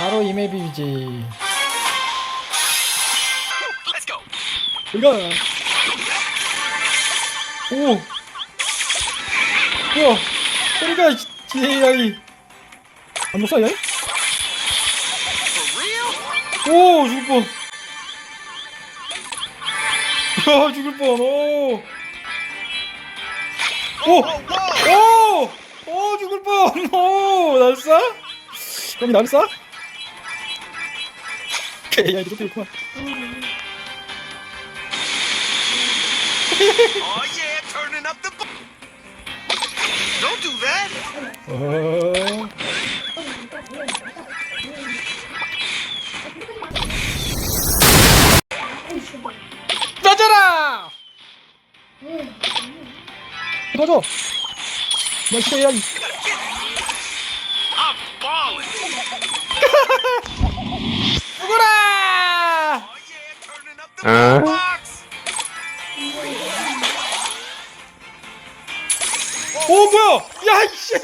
바로 이 맵이지. Let's go. 이거. 오. 야, 소리가 지혜야이. 안 녹사 야이? For real? 오, 죽을 뻔. 야, 죽을 뻔. 오. 오. 오! 오, 죽을 뻔. 오, 날 쏴? 그럼 날 쏴? 야, 이렇게 있구만. Oh yeah, turning up the. vo- Don't do that. 어. 떠져! 나 진짜 해야지. I'm balling. 오, 뭐야! 야, 이씨!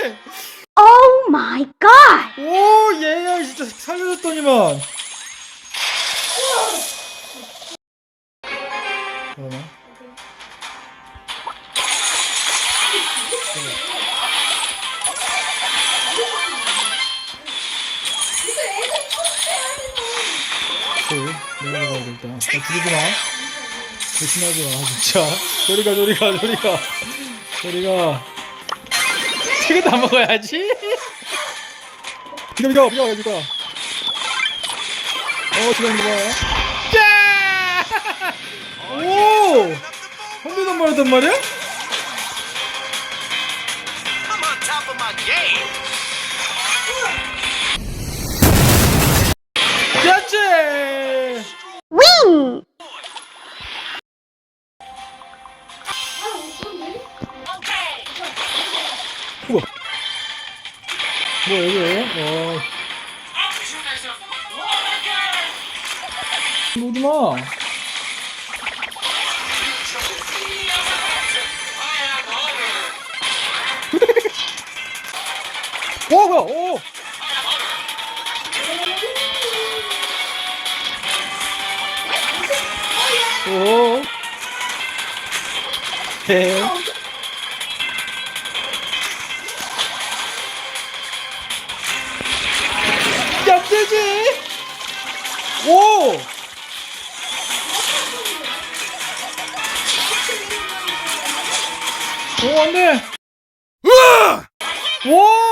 Oh my god! 오, 얘야, 진짜 살려줬더니만. 잠깐만. 그, 내려가야 겠다 나 죽이지 마. 조심하지 마, 진짜. 저리 가, 저리 가, 저리 가. 저리 가. 이거 다 먹어야지. 비켜, 비켜, 비켜, 비켜. 어, 지금 이거. 짜! 오! 한 대도 안 맞았단 말이야? 우와. 뭐, 여기, 어. 오지 마. 오, 뭐야, 오! 오. 네. 얌 오! 오, 안 돼! 으아! 오!